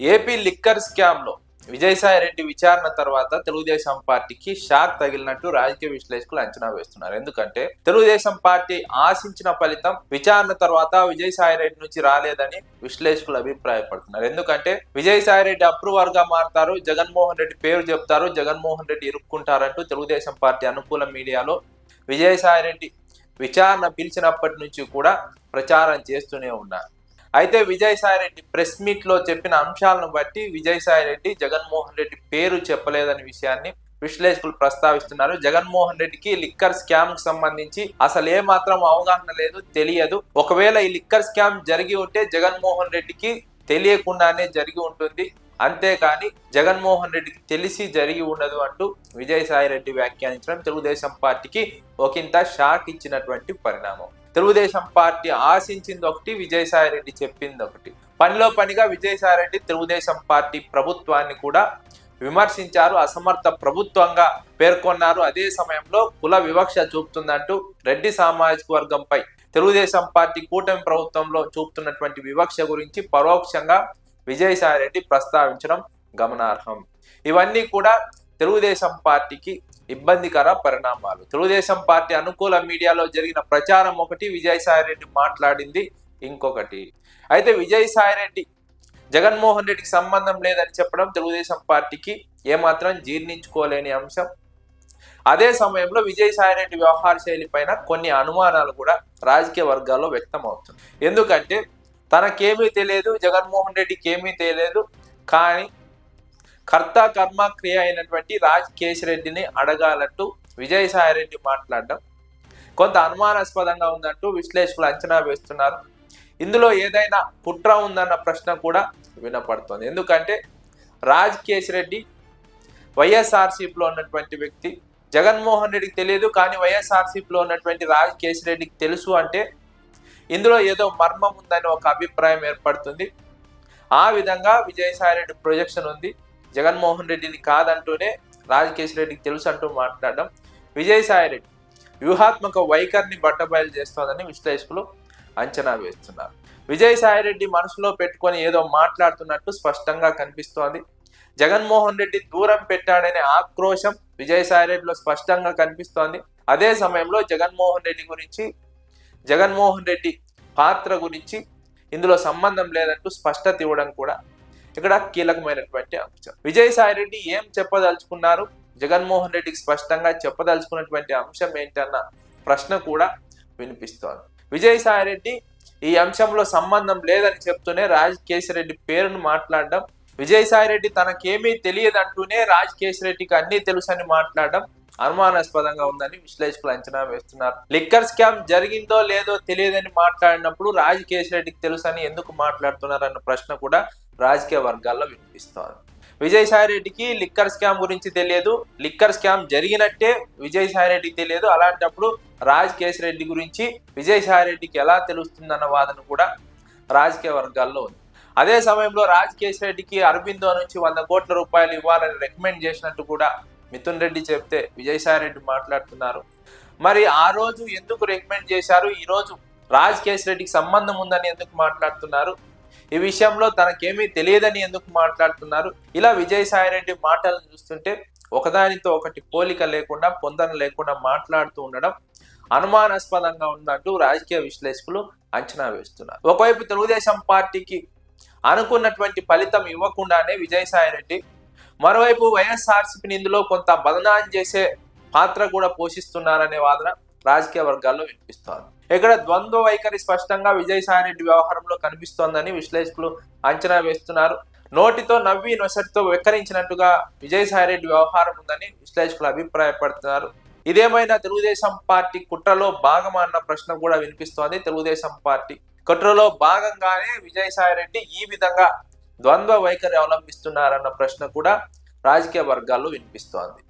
AP liquor స్కామ్లో విజయసాయి రెడ్డి విచారణ తర్వాత తెలుగుదేశం పార్టీకి షాక్ తగిలినట్టు రాజకీయ విశ్లేషకులు అంచనా వేస్తున్నారు. ఎందుకంటే తెలుగుదేశం పార్టీ ఆశించిన ఫలితం విచారణ తర్వాత విజయసాయి రెడ్డి నుంచి రాలేదని విశ్లేషకులు అభిప్రాయపడుతున్నారు. ఎందుకంటే విజయసాయి రెడ్డి అప్రూవర్గా మారతారు జగన్మోహన్ రెడ్డి పేరు చెప్తారు జగన్మోహన్ రెడ్డి ఇరుక్కుంటారంటూ తెలుగుదేశం పార్టీ అనుకూల మీడియాలో విజయసాయి రెడ్డి విచారణ పిలిచినప్పటి నుంచి కూడా ప్రచారం చేస్తూనే ఉన్నారు. అయితే విజయసాయి రెడ్డి ప్రెస్ మీట్లో చెప్పిన అంశాలను బట్టి విజయసాయి రెడ్డి జగన్మోహన్ రెడ్డి పేరు చెప్పలేదనే విషయాన్ని విశ్లేషకులు ప్రస్తావిస్తున్నారు. జగన్మోహన్ రెడ్డికి లిక్కర్ స్కామ్కు సంబంధించి అసలు ఏ మాత్రం అవగాహన లేదు తెలియదు. ఒకవేళ ఈ లిక్కర్ స్కామ్ జరిగి ఉంటే జగన్మోహన్ రెడ్డికి తెలియకుండానే జరిగి ఉంటుంది. అంతేకాని జగన్మోహన్ రెడ్డికి తెలిసి జరిగి ఉండదు అంటూ విజయసాయి రెడ్డి వ్యాఖ్యానించడం తెలుగుదేశం పార్టీకి ఒకంత షాక్ ఇచ్చినటువంటి పరిణామం. తెలుగుదేశం పార్టీ ఆశించింది ఒకటి విజయసాయి రెడ్డి చెప్పింది ఒకటి. పనిలో పనిగా విజయసాయి రెడ్డి తెలుగుదేశం పార్టీ ప్రభుత్వాన్ని కూడా విమర్శించారు అసమర్థ ప్రభుత్వంగా పేర్కొన్నారు. అదే సమయంలో కుల వివక్ష చూపుతుందంటూ రెడ్డి సామాజిక వర్గంపై తెలుగుదేశం పార్టీ కూటమి ప్రభుత్వంలో చూపుతున్నటువంటి వివక్ష గురించి పరోక్షంగా విజయసాయి రెడ్డి ప్రస్తావించడం గమనార్హం. ఇవన్నీ కూడా తెలుగుదేశం పార్టీకి ఇబ్బందికర పరిణామాలు. తెలుగుదేశం పార్టీ అనుకూల మీడియాలో జరిగిన ప్రచారం ఒకటి విజయసాయిరెడ్డి మాట్లాడింది ఇంకొకటి. అయితే విజయసాయిరెడ్డి జగన్మోహన్ రెడ్డికి సంబంధం లేదని చెప్పడం తెలుగుదేశం పార్టీకి ఏమాత్రం జీర్ణించుకోలేని అంశం. అదే సమయంలో విజయసాయిరెడ్డి వ్యవహార శైలి పైన కొన్ని అనుమానాలు కూడా రాజకీయ వర్గాల్లో వ్యక్తం అవుతుంది ఎందుకంటే తనకేమీ తెలియదు జగన్మోహన్ రెడ్డికి ఏమీ తెలియదు కానీ కర్త కర్మ క్రియ అయినటువంటి రాజ్ కేశిరెడ్డిని అడగాలంటూ విజయసాయి రెడ్డి మాట్లాడడం కొంత అనుమానాస్పదంగా ఉందంటూ విశ్లేషకులు అంచనా వేస్తున్నారు. ఇందులో ఏదైనా కుట్ర ఉందన్న ప్రశ్న కూడా వినపడుతుంది. ఎందుకంటే రాజ్ కేశిరెడ్డి వైఎస్ఆర్సీపీలో ఉన్నటువంటి వ్యక్తి. జగన్మోహన్ రెడ్డికి తెలియదు కానీ వైఎస్ఆర్సీపీలో ఉన్నటువంటి రాజ్ కేశిరెడ్డికి తెలుసు అంటే ఇందులో ఏదో మర్మం ఉందని ఒక అభిప్రాయం ఏర్పడుతుంది. ఆ విధంగా విజయసాయి రెడ్డి ప్రొజెక్షన్ ఉంది. జగన్మోహన్ రెడ్డిని కాదంటూనే రాజకేశ్ రెడ్డికి తెలుసు అంటూ మాట్లాడడం విజయసాయి రెడ్డి వ్యూహాత్మక వైఖరిని బట్టబయలు చేస్తోందని విశ్లేషకులు అంచనా వేస్తున్నారు. విజయసాయి రెడ్డి మనసులో పెట్టుకొని ఏదో మాట్లాడుతున్నట్టు స్పష్టంగా కనిపిస్తోంది. జగన్మోహన్ రెడ్డి దూరం పెట్టాడనే ఆక్రోశం విజయసాయి రెడ్డిలో స్పష్టంగా కనిపిస్తోంది. అదే సమయంలో జగన్మోహన్ రెడ్డి గురించి జగన్మోహన్ రెడ్డి పాత్ర గురించి ఇందులో సంబంధం లేదంటూ స్పష్టత ఇవ్వడం కూడా ఇక్కడ కీలకమైనటువంటి అంశం. విజయసాయి రెడ్డి ఏం చెప్పదలుచుకున్నారు? జగన్మోహన్ రెడ్డికి స్పష్టంగా చెప్పదలుచుకున్నటువంటి అంశం ఏంటన్న ప్రశ్న కూడా వినిపిస్తోంది. విజయసాయి రెడ్డి ఈ అంశంలో సంబంధం లేదని చెప్తూనే రాజ్ కేశిరెడ్డి పేరును మాట్లాడడం విజయసాయి రెడ్డి తనకేమీ తెలియదంటూనే రాజ్ అన్నీ అన్ని తెలుసని మాట్లాడడం అనుమానాస్పదంగా ఉందని విశ్లేషకులు అంచనా వేస్తున్నారు. లిక్కర్ స్కామ్ జరిగిందో లేదో తెలియదని మాట్లాడినప్పుడు రాజ్ కేశిరెడ్డికి తెలుసని ఎందుకు మాట్లాడుతున్నారు అన్న ప్రశ్న కూడా రాజకీయ వర్గాల్లో వినిపిస్తోంది. విజయసాయి రెడ్డికి లిక్కర్ స్కామ్ గురించి తెలియదు. లిక్కర్ స్కామ్ జరిగినట్టే విజయసాయిరెడ్డికి తెలియదు. అలాంటప్పుడు రాజ్ కేశిరెడ్డి గురించి విజయసాయి రెడ్డికి ఎలా తెలుస్తుందన్న వాదన కూడా రాజకీయ వర్గాల్లో ఉంది. అదే సమయంలో రాజ్ కేశిరెడ్డికి అరబిందో నుంచి వంద కోట్ల రూపాయలు ఇవ్వాలని రికమెండ్ చేసినట్టు కూడా మిథున్ రెడ్డి చెప్తే విజయసాయి రెడ్డి మాట్లాడుతున్నారు. మరి ఆ రోజు ఎందుకు రికమెండ్ చేశారు? ఈరోజు రాజ్ కేశిరెడ్డికి సంబంధం ఉందని ఎందుకు మాట్లాడుతున్నారు? ఈ విషయంలో తనకేమీ తెలియదని ఎందుకు మాట్లాడుతున్నారు? ఇలా విజయసాయి రెడ్డి మాటలను చూస్తుంటే ఒకదానితో ఒకటి పోలిక లేకుండా పొందన లేకుండా మాట్లాడుతూ ఉండడం అనుమానాస్పదంగా ఉందంటూ రాజకీయ విశ్లేషకులు అంచనా వేస్తున్నారు. ఒకవైపు తెలుగుదేశం పార్టీకి అనుకున్నటువంటి ఫలితం ఇవ్వకుండానే విజయసాయి రెడ్డి మరోవైపు వైఎస్ఆర్సీపీని ఇందులో కొంత బదనాం చేసే పాత్ర కూడా పోషిస్తున్నారనే వాదన రాజకీయ వర్గాల్లో వినిపిస్తోంది. ఇక్కడ ద్వంద్వ వైఖరి స్పష్టంగా విజయసాయి రెడ్డి వ్యవహారంలో కనిపిస్తోందని విశ్లేషకులు అంచనా వేస్తున్నారు. నోటితో నవ్వి నొసటితో వెక్కరించినట్టుగా విజయసాయి రెడ్డి వ్యవహారం ఉందని విశ్లేషకులు అభిప్రాయపడుతున్నారు. ఇదేమైనా తెలుగుదేశం పార్టీ కుట్రలో భాగమా అన్న ప్రశ్న కూడా వినిపిస్తోంది. తెలుగుదేశం పార్టీ కుట్రలో భాగంగానే విజయసాయి రెడ్డి ఈ విధంగా ద్వంద్వ వైఖరి అవలంబిస్తున్నారన్న ప్రశ్న కూడా రాజకీయ వర్గాల్లో వినిపిస్తోంది.